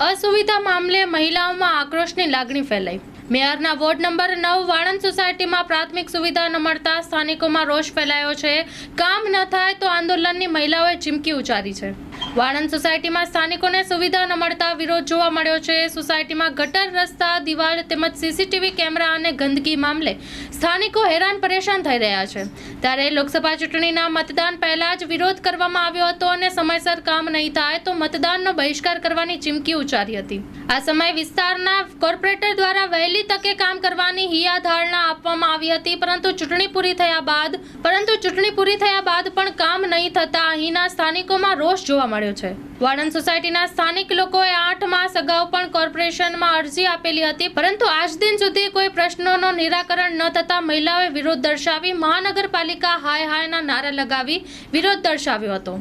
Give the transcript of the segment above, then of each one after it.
અસુવિધા મામલે મહિલાઓમાં આક્રોશની લાગણી ફેલાઈ. મેયરના વોર્ડ નંબર નવ વાણંદ સોસાયટીમાં પ્રાથમિક સુવિધા ન મળતા સ્થાનિકોમાં રોષ ફેલાયો છે. કામ ન થાય તો આંદોલનની મહિલાઓએ ચીમકી ઉચ્ચારી છે. વાણંદ સોસાયટીમાં સ્થાનિકોને સુવિધા ન મળતા વિરોધ જોવા મળ્યો છે. સોસાયટીમાં ગટર, રસ્તા, દિવાલ તેમજ સીસીટીવી કેમેરા અને ગંદકી મામલે સ્થાનિકો હેરાન પરેશાન થઈ રહ્યા છે. ત્યારે લોકસભા ચૂંટણીના મતદાન પહેલા જ વિરોધ કરવામાં આવ્યો હતો અને સમયસર કામ નહીં થાય તો મતદાનનો બહિષ્કાર કરવાની ચીમકી ઉચ્ચારી હતી. આ સમયે વિસ્તારના કોર્પોરેટર દ્વારા વહેલી તકે કામ કરવાની હિયાધારણા આપવામાં આવી હતી, પરંતુ ચૂંટણી પૂરી થયા બાદ પરંતુ ચૂંટણી પૂરી થયા બાદ પણ કામ નહીં થતા અહીંના સ્થાનિકોમાં રોષ જોવા મળ્યો. છે. વાણંદ સોસાયટીના સ્થાનિક લોકોએ આઠ માસ અગાઉ પણ કોર્પોરેશનમાં અરજી આપેલી હતી, પરંતુ આજ દિન સુધી કોઈ પ્રશ્નોનો નિરાકરણ ન થતા મહિલાઓએ વિરોધ દર્શાવી મહાનગરપાલિકા હાય હાયના નારા લગાવી વિરોધ દર્શાવ્યો હતો.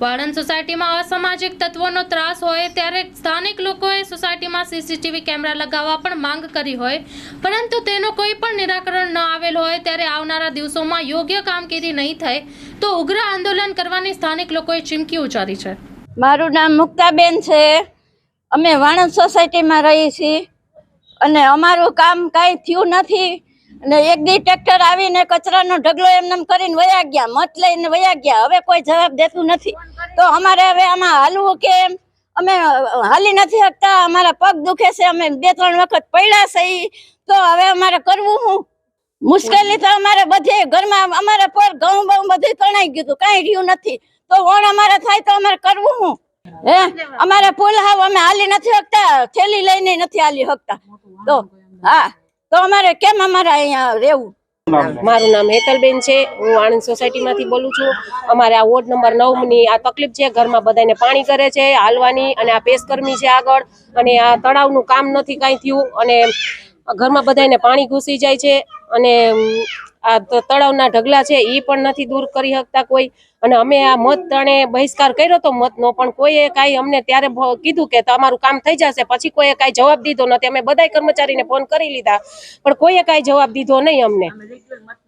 વાણંદ સોસાયટીમાં અસામાજિક તત્વોનો ત્રાસ હોય ત્યારે સ્થાનિક લોકોએ સીસીટીવી કેમેરા લગાવવા પણ માંગ કરી હોય. પરંતુ તેનો કોઈ પણ નિરાકરણ ન આવેલ હોય ત્યારે આવનારા દિવસોમાં યોગ્ય કામગીરી નહીં થાય તો ઉગ્ર આંદોલન કરવાની સ્થાનિક લોકોએ ચીમકી ઉચ્ચારી છે. મારું નામ મુક્તાબેન છે. અમે વાણંદ સોસાયટીમાં રહીએ છીએ. અને અમારું કામ કાંઈ થયું નથી. અને એક દી ટ્રેક્ટર આવીને કચરાનો ઢગલો એમને કરીને વયા ગયા, મત લઈને વયા ગયા. હવે કોઈ જવાબ દેતું નથી. તો અમારે હવે આમાં હાલવું કે એમ અમે હાલી નથી શકતા અમારા પગ દુખે છે, અમે બે, ત્રણ વખત પડ્યા છે તો હવે અમારે કરવું શું મુશ્કેલી તો અમારે બધે ઘરમાં, અમારે પર ઘઉં બહુ બધું તણાઈ ગયું હતું, કાંઈ રહ્યું નથી. તો ઓણ અમારે થાય તો અમારે કરવું શું હે? અમારે પુલ હાવ અમે હાલી નથી શકતા થેલી લઈને નથી હાલી શકતા તો, હા, તો અમારે કેમ અમારે અહીંયા રહેવું? મારું નામ હેતલબેન છે. હું આણંદ સોસાયટીમાંથી બોલું છું. અમારે આ વોર્ડ નંબર નવની આ તકલીફ છે. ઘરમાં બધાને પાણી કરે છે, હાલવાની અને આ પેશકર્મી છે આગળ. અને આ તળાવનું કામ નથી કાંઈ થયું. અને ઘરમાં બધાને પાણી ઘૂસી જાય છે. અને આ તળાવના ઢગલા છે એ પણ નથી દૂર કરી શકતા કોઈ. અને અમે આ મત તણે બહિષ્કાર કર્યો તો મતનો પણ કોઈએ કાંઈ અમને ત્યારે કીધું કે તમારું કામ થઈ જશે પછી કોઈએ કાંઈ જવાબ દીધો નથી. અમે બધાય કર્મચારીને ફોન કરી લીધા પણ કોઈએ કાંઈ જવાબ દીધો નહીં અમને.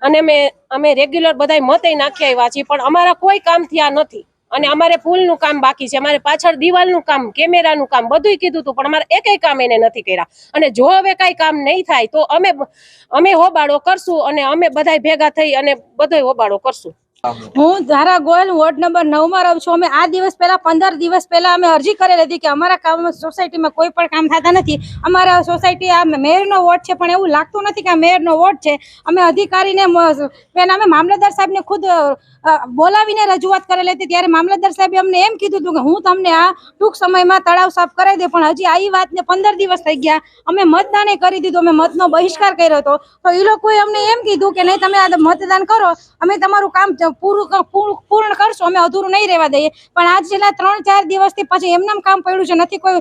અને અમે અમે રેગ્યુલર બધાય મતે નાખી આવ્યા છીએ પણ અમારા કોઈ કામ થયા નથી. અને અમારે પુલનું કામ બાકી છે. અમારે પાછળ દિવાલનું કામ, કેમેરાનું કામ બધુંય કીધું હતું પણ અમારે એકેય કામ એને નથી કર્યા. અને જો હવે કાંઈ કામ નહીં થાય, તો અમે અમે હોબાળો કરશું અને અમે બધાય ભેગા થઈ અને બધોય હોબાળો કરશું. હું. ધારા ગોયલ વોર્ડ નંબર નવમાં રહું છું. અમે આ દિવસ પહેલા, પંદર દિવસ પહેલા અમે અરજી કરેલી હતી કે અમારા કામ સોસાયટીમાં કોઈ પણ કામ થતા નથી. અમારા સોસાયટી આ મેયરનો વોર્ડ છે, પણ એવું લાગતું નથી કે આ મેયરનો વોર્ડ છે. અમે અધિકારીને પહેલા અમે મામલતદાર સાહેબને ખુદ બોલાવીને રજૂઆત કરેલી હતી ત્યારે મામલતદાર સાહેબે અમને એમ કીધું હતું કે હું તમને આ ટૂંક સમયમાં તળાવ સાફ કરાવી દે પણ હજી આવી વાતને પંદર દિવસ થઈ ગયા. અમે મતદાને કરી દીધું, અમે મતનો બહિષ્કાર કર્યો હતો. તો એ લોકોએ અમને એમ કીધું કે નહીં, તમે આ મતદાન કરો. અમે તમારું કામ પૂરું પૂરું પૂર્ણ કરશું, અમે અધૂરું નહીં રહેવા દઈએ. પણ આજ છેલ્લા ત્રણ ચાર દિવસથી પછી એમનામ કામ પડ્યું છે, નથી કોઈ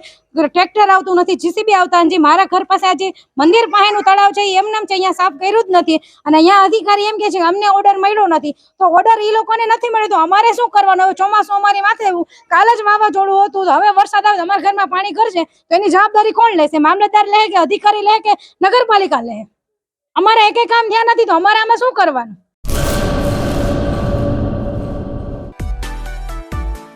ટ્રેક્ટર આવતું નથી, જીસીબી આવતા નથી મારા ઘર પાસે આજે મંદિર પાસેનું તળાવ છે એમનામ છે, અહીંયા સાફ કર્યું જ નથી. અને અહીંયા અધિકારી એમ કે છે અમને ઓર્ડર મળ્યો નથી. તો ઓર્ડર એ લોકોને નથી મળ્યો, તો અમારે શું કરવાનું? હવે ચોમાસું અમારી માથે કાલે જ વાવાઝોડું હતું હવે વરસાદ આવે અમારા ઘરમાં પાણી કરશે તો એની જવાબદારી કોણ લેશે? મામલતદાર લે કે અધિકારી લે કે નગરપાલિકા લે? અમારે એક કામ ધ્યાન નથી, તો અમારે આમાં શું કરવાનું?